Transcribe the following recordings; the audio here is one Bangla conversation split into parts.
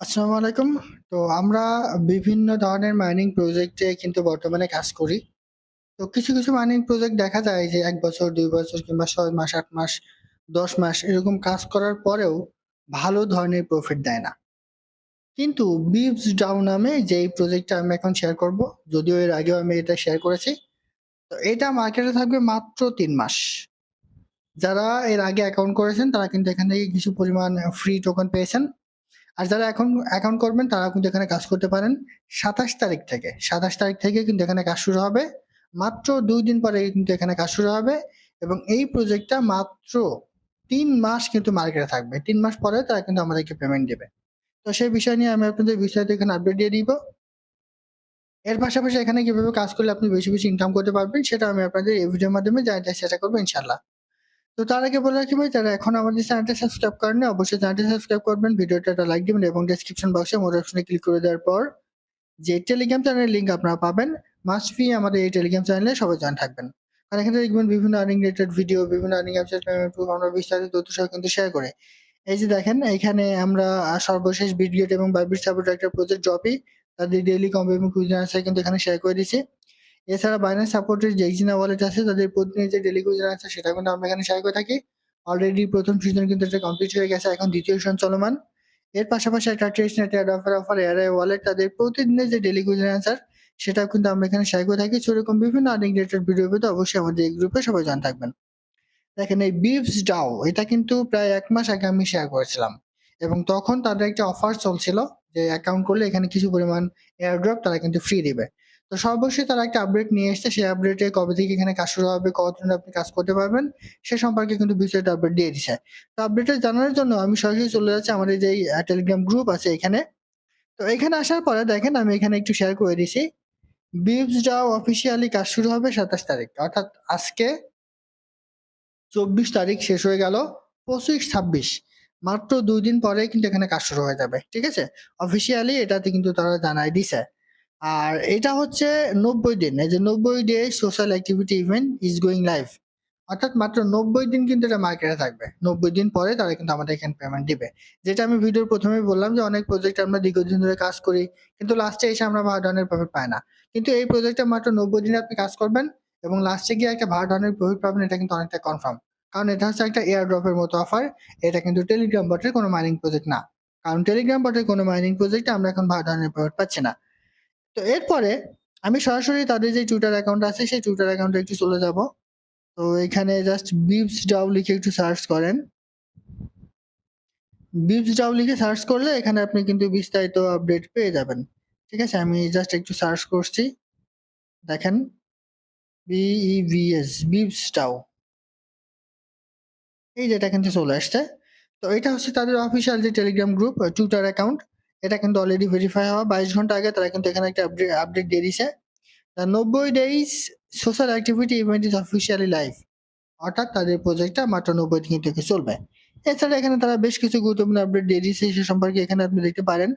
আসসালামু আলাইকুম। তো আমরা বিভিন্ন ধরনের মাইনিং প্রজেক্টে কিন্তু বর্তমানে কাজ করি। তো কিছু, কিছু মাইনিং প্রজেক্ট দেখা যায় যে এক বছর, দুই বছর কিংবা ছয় মাস, আট মাস, ১০ মাস এরকম কাজ করার পরেও ভালো ধরনের প্রফিট দেয় না। কিন্তু বিপস ডাউ নামে যেই প্রজেক্টটা আমি এখন শেয়ার করব, যদিও এর আগেও আমি এটা শেয়ার করেছি। তো এটা মার্কেটে থাকবে মাত্র তিন মাস। যারা এর আগে অ্যাকাউন্ট করেছেন তারা কিন্তু এখান থেকে কিছু পরিমাণ ফ্রি টোকেন পেয়েছেন। আর যারা এখন অ্যাকাউন্ট করবেন তারা কিন্তু এখানে কাজ করতে পারেন ২৭ তারিখ থেকে। ২৭ তারিখ থেকে কিন্তু এখানে কাজ শুরু হবে। মাত্র দুই দিন পরে কিন্তু এখানে কাজ শুরু হবে এবং এই প্রজেক্টটা মাত্র তিন মাস কিন্তু মার্কেটে থাকবে। তিন মাস পরে তারা কিন্তু আমাদেরকে পেমেন্ট দেবে। তো সেই বিষয় নিয়ে আমি আপনাদের বিস্তারিত এখানে আপডেট দিয়ে দিব। এর পাশাপাশি এখানে কীভাবে কাজ করলে আপনি বেশি, বেশি ইনকাম করতে পারবেন সেটা আমি আপনাদের এই ভিডিওর মাধ্যমে জানাতে চেষ্টা করব ইনশাআল্লাহ। তো তার আগে বলে রাখি ভাই, যারা এখন আমাদের চ্যানেলটা সাবস্ক্রাইব করেননি অবশ্যই চ্যানেলটা সাবস্ক্রাইব করবেন, ভিডিওটা একটা লাইক দিবেন এবং ডেসক্রিপশন বক্সে মোর অপশনে ক্লিক করে দেওয়ার পর যে টেলিগ্রাম চ্যানেলের লিঙ্ক আপনারা পাবেন মাস্ট ফি আমাদের এই টেলিগ্রাম চ্যানেলে সবাই জয়েন থাকবেন। আর এখানে দেখবেন বিভিন্ন আর্নিং রিলেটেড ভিডিও বিভিন্ন আর্নিং আমরা বিস্তারিত তথ্য সহ কিন্তু শেয়ার করে। এই যে দেখেন এখানে আমরা সর্বশেষ বিটগেট এবং বাইবিট সাপোর্ট একটা প্রজেক্ট জবই তাদের ডেইলি কম্প এবং কুইজ আনসার কিন্তু এখানে শেয়ার করে দিয়েছি। এছাড়া বাইন্যান্স সাপোর্টের যে এক্সিনা ওয়ালেট আছে, তাদের প্রতিদিন যে কুইজ আছে, সেটা কিন্তু আমরা এখানে শেয়ার করে থাকি। অলরেডি প্রথম সিজন কিন্তু এটা কমপ্লিট হয়ে গেছে, এখন দ্বিতীয় সিজন চলমান। এর পাশাপাশি একটা trace net offer offer ARI wallet তাদের প্রতিদিনের যে ডেলি কুইজ অ্যান্সার সেটাও কিন্তু আমরা এখানে শেয়ার করে থাকি। সেরকম বিভিন্ন আর্নিং রিলেটেড ভিডিও পেতে অবশ্যই আমাদের এই গ্রুপে সবাই জান থাকবেন। দেখেন, এই বিফস ডাও এটা কিন্তু প্রায় এক মাস আগে আমি শেয়ার করেছিলাম। এবং তখন তাদের একটা অফার চলছিল যে অ্যাকাউন্ট করলে এখানে কিছু পরিমাণ এয়ারড্রপ তারা কিন্তু ফ্রি দিবে। তো সর্বশেষ তারা একটা আপডেট নিয়ে এসছে। সেই আপডেটে কবে থেকে এখানে কাজ শুরু হবে কতদিন আপনি কাজ করতে পারবেন, সে সম্পর্কে কিন্তু বিস্তারিত আপডেট দিয়ে দিছে। তো আপডেটটা জানার জন্য আমি সরাসরি চলে যাচ্ছি আমাদের যে টেলিগ্রাম গ্রুপ আছে এখানে। তো এখানে আসার পরে দেখেন আমি এখানে একটু শেয়ার করে দিছি। বিপস ডাও অফিসিয়ালি কাজ শুরু হবে সাতাশ তারিখ, অর্থাৎ আজকে চব্বিশ তারিখ শেষ হয়ে গেল, পঁচিশ ছাব্বিশ। মাত্র দুই দিন পরে কিন্তু এখানে কাজ শুরু হয়ে যাবে, ঠিক আছে? অফিসিয়ালি এটাতে কিন্তু তারা জানাই দিছে। আর এটা হচ্ছে নব্বই দিন। এই যে নব্বই day social activity event is going live অর্থাৎ মাত্র নব্বই দিন কিন্তু এটা মার্কেটে থাকবে। নব্বই দিন পরে তারা কিন্তু আমাদের এখানে পেমেন্ট দিবে। যেটা আমি ভিডিওর প্রথমে বললাম যে অনেক প্রজেক্ট আমরা দীর্ঘদিন ধরে কাজ করি, কিন্তু লাস্টে এসে আমরা ভালো ধরনের প্রফিট পাই না। কিন্তু এই প্রজেক্টটা মাত্র নব্বই দিনে আপনি কাজ করবেন এবং লাস্টে গিয়ে একটা ভালো ধরনের প্রফিট পাবেন, এটা কিন্তু অনেকটা কনফার্ম কারণ এটা হচ্ছে একটা এয়ার ড্রপের মতো অফার এটা কিন্তু টেলিগ্রাম বটের কোনো মাইনিং প্রজেক্ট না। কারণ টেলিগ্রাম বটের কোনো মাইনিং প্রজেক্টে আমরা এখন ভালো ধরনের প্রফিট পাচ্ছি না। তো এরপরে আমি সরাসরি তাদের যে টুইটার অ্যাকাউন্ট আছে, সেই টুইটার অ্যাকাউন্টে একটু চলে যাব। তো এখানে জাস্ট বিপস ডাউ লিখে একটু সার্চ করেন। বিপস ডাউ লিখে সার্চ করলে এখানে আপনি কিন্তু বিস্তারিত আপডেট পেয়ে যাবেন। ঠিক আছে? আমি জাস্ট একটু সার্চ করছি। দেখেন। বিইভিএস বিপস ডাউ এই যেটা কিন্তু চলে আসছে। তো এটা হচ্ছে তাদের অফিসিয়াল যে টেলিগ্রাম গ্রুপ টুইটার অ্যাকাউন্ট এটা কিন্তু অলরেডি ভেরিফাই হওয়া। বাইশ ঘণ্টা আগে তারা কিন্তু এখানে একটা আপডেট আপডেট দিয়ে দিছে। নব্বই days social activity event is officially live অর্থাৎ তাদের প্রজেক্টটা মাত্র নব্বই দিন থেকে চলবে। এছাড়া এখানে তারা বেশ কিছু গুরুত্বপূর্ণ আপডেট দিয়ে দিয়েছে। সে সম্পর্কে এখানে আপনি দেখতে পারেন।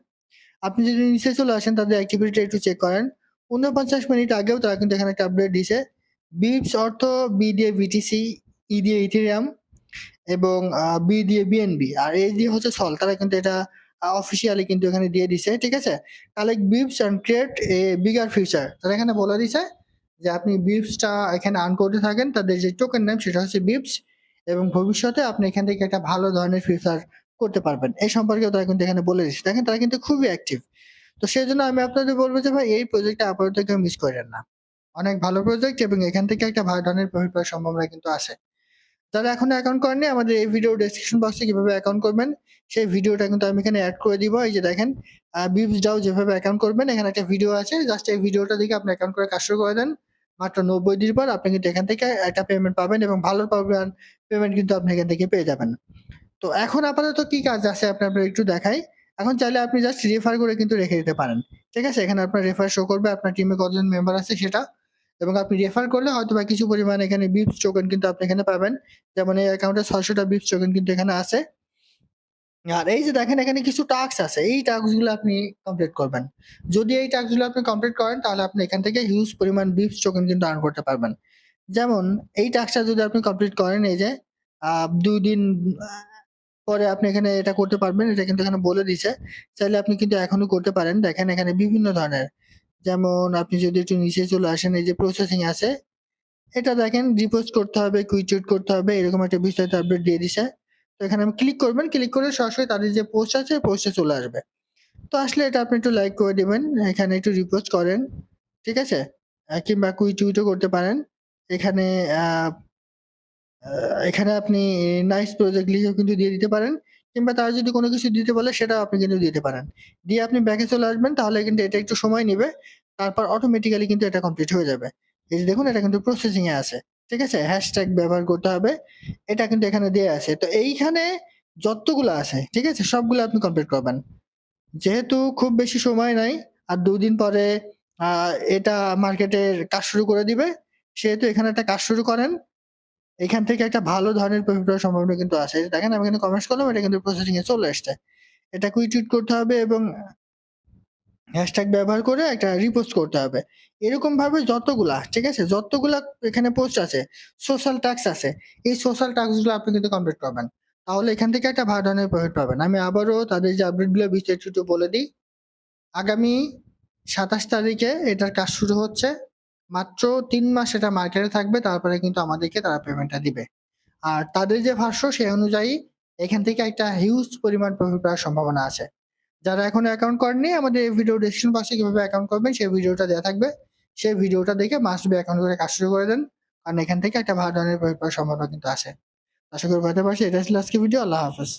আপনি যদি নিচে চলে আসেন, তাদের অ্যাক্টিভিটি একটু চেক করেন। উনপঞ্চাশ মিনিট আগেও তারা কিন্তু এখানে একটা আপডেট দিয়েছে। বিপস অর্থ বি দিয়ে বিটিসি ই দিয়ে ইথেরিয়াম এবং বি দিয়ে বিএনবি আর এ দিয়ে হচ্ছে সল তারা কিন্তু এটা অফিসিয়ালি কিন্তু এখানে দিয়ে দিছে, ঠিক আছে? Collect beeps and create a bigger future. তারা এখানে বলে দিছে যে আপনি বিপসটা এখানে আর্ন করতে থাকেন, তাদের যে টোকেন নেম সেটা হচ্ছে বিপস এবং ভবিষ্যতে আপনি এখান থেকে একটা ভালো ধরনের ফিউচার করতে পারবেন। এই সম্পর্কে তারা কিন্তু এখানে বলে দিচ্ছে দেখেন, তারা কিন্তু খুবই অ্যাক্টিভ তো সেই জন্য আমি আপনাদের বলব যে, ভাই, এই প্রজেক্টটা আপাতত কেউ মিস করেন না। অনেক ভালো প্রজেক্ট এবং এখান থেকে একটা ভালো ধরনের প্রফিট পাওয়ার সম্ভাবনা কিন্তু আছে। যারা এখনও অ্যাকাউন্ট করেননি আমাদের এই ভিডিও ডেসক্রিপশন বক্সে কীভাবে অ্যাকাউন্ট করবেন, সেই ভিডিওটা কিন্তু আমি এখানে অ্যাড করে দিব, এই যে দেখেন বিপস ডাও যেভাবে অ্যাকাউন্ট করবেন, এখানে একটা ভিডিও আছে জাস্ট এই ভিডিওটা দেখে আপনি অ্যাকাউন্ট করে কাজ শুরু করে দেন, মাত্র নব্বই দিন পর আপনি কিন্তু এখান থেকে একটা পেমেন্ট পাবেন এবং ভালো পাবেন পেমেন্ট কিন্তু আপনি এখান থেকে পেয়ে যাবেন। তো এখন আপাতত কি কাজ আছে আপনি আপনার একটু দেখাই, এখন চাইলে আপনি জাস্ট রেফার করে কিন্তু রেখে দিতে পারেন, ঠিক আছে? এখানে আপনার রেফার শো করবে, আপনার টিমে কতজন মেম্বার আছে সেটা এবং আপনি রেফার করলে হয়তো বা কিছু পরিমাণ এখানে বিপস টোকেন কিন্তু আপনি এখানে পাবেন যেমন এই অ্যাকাউন্টে ছয়শোটা বিপস টোকেন কিন্তু এখানে আছে আর এই যে দেখেন, এখানে কিছু টাস্ক আছে এই টাস্কগুলো আপনি কমপ্লিট করবেন যদি এই টাস্কগুলো আপনি কমপ্লিট করেন, তাহলে আপনি এখান থেকে হিউজ পরিমাণ বিপস টোকেন কিন্তু আর্ন করতে পারবেন যেমন, এই টাস্কটা যদি আপনি কমপ্লিট করেন, এই যে দুই দিন পরে আপনি এখানে এটা করতে পারবেন। এটা কিন্তু এখানে বলে দিছে। চাইলে আপনি কিন্তু এখনও করতে পারেন। দেখেন, এখানে বিভিন্ন ধরনের যেমন আপনি যদি একটু নিচে চলে আসেন এই যে প্রসেসিং আছে। এটা দেখেন রিপোস্ট করতে হবে, কুইক টুইট করতে হবে এরকম একটা বিস্তারিত আপডেট দিয়ে দিছে। তো এখানে আমি ক্লিক করবেন। ক্লিক করে সরাসরি তাদের যে পোস্ট আছে পোস্টে চলে আসবে। তো আসলে এটা আপনি একটু লাইক করে দিবেন। এখানে একটু রিপোস্ট করেন। ঠিক আছে? কিংবা কুইক টুইটও করতে পারেন। এখানে এখানে আপনি নাইস প্রজেক্ট লিখেও কিন্তু দিয়ে দিতে পারেন। কিংবা তারা যদি কোনো কিছু দিতে বলে সেটাও আপনি কিন্তু দিতে পারেন। দিয়ে আপনি ব্যাকে চলে আসবেন তাহলে কিন্তু এটা একটু সময় নেবে তারপর অটোমেটিক্যালি কিন্তু এটা কমপ্লিট হয়ে যাবে। এই যে দেখুন এটা কিন্তু প্রসেসিং এ আছে। ঠিক আছে? হ্যাশট্যাগ ব্যবহার করতে হবে। এটা কিন্তু এখানে দেয়া আছে। তো এইখানে যতগুলো আছে, ঠিক আছে? সবগুলো আপনি কমপ্লিট করবেন। যেহেতু খুব বেশি সময় নাই আর ২ দিন পরে এটা মার্কেটের কাজ শুরু করে দিবে। সেহেতু এখানে একটা কাজ শুরু করেন। এখান থেকে একটা ভালো ধরনের প্রফিট হওয়ার সম্ভাবনা কিন্তু আছে। দেখেন আমি এখানে কমেন্টস করলাম এটা কিন্তু প্রসেসিং এ চলে আসছে। এটা কুইক টুইট করতে হবে এবং হ্যাশট্যাগ ব্যবহার করে একটা রিপোস্ট করতে হবে। এরকমভাবে যতগুলা, ঠিক আছে? যতগুলা এখানে পোস্ট আছে, সোশ্যাল টাস্ক আছে। এই সোশ্যাল টাস্কগুলো আপনি কিন্তু কমপ্লিট করবেন। তাহলে এখান থেকে একটা ভালো ধরনের প্রফিট পাবেন। আমি আবারও তাদের যে আপডেটগুলো বিস্তারিত বলে দিই। আগামী ২৭ তারিখে এটার কাজ শুরু হচ্ছে। মাত্র তিন মাস এটা মার্কেটে থাকবে। তারপরে কিন্তু আমাদেরকে তারা পেমেন্টটা দিবে। আর তাদের যে ভাষ্য সেই অনুযায়ী এখান থেকে একটা হিউজ পরিমাণ প্রফিট পাওয়ার সম্ভাবনা আছে। যারা এখনও অ্যাকাউন্ট করেনি আমাদের এই ভিডিও ডেসক্রিপশন বক্সে কীভাবে অ্যাকাউন্ট করবেন, সেই ভিডিওটা দেয়া থাকবে। সেই ভিডিওটা দেখে মাস্ট বি অ্যাকাউন্ট করে কাজ শুরু করে দেন। কারণ এখান থেকে একটা ভালো ধরনের প্রফিট পাওয়ার সম্ভাবনা কিন্তু আছে। আশা করি বুঝাতে পারছি। এটা ছিল আজকের ভিডিও। আল্লাহ হাফেজ।